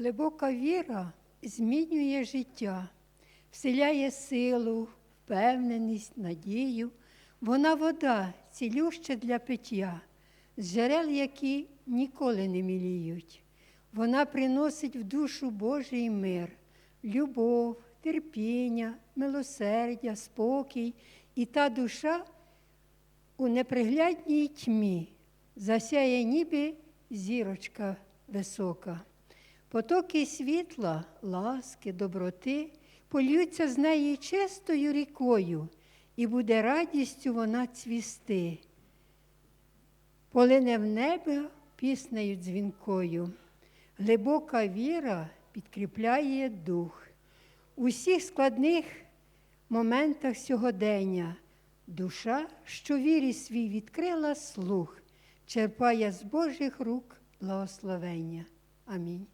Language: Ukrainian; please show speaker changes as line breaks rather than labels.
Глибока віра змінює життя, вселяє силу, впевненість, надію. Вона вода, цілюща для пиття, з джерел, які ніколи не міліють. Вона приносить в душу Божий мир, любов, терпіння, милосердя, спокій, і та душа у неприглядній тьмі засяє ніби зірочка висока. Потоки світла, ласки, доброти польються з неї чистою рікою, і буде радістю вона цвісти. Полине в небо піснею дзвінкою. Глибока віра підкріпляє дух. У всіх складних моментах сьогодення душа, що вірі свій відкрила слух, черпає з Божих рук благословення. Амінь.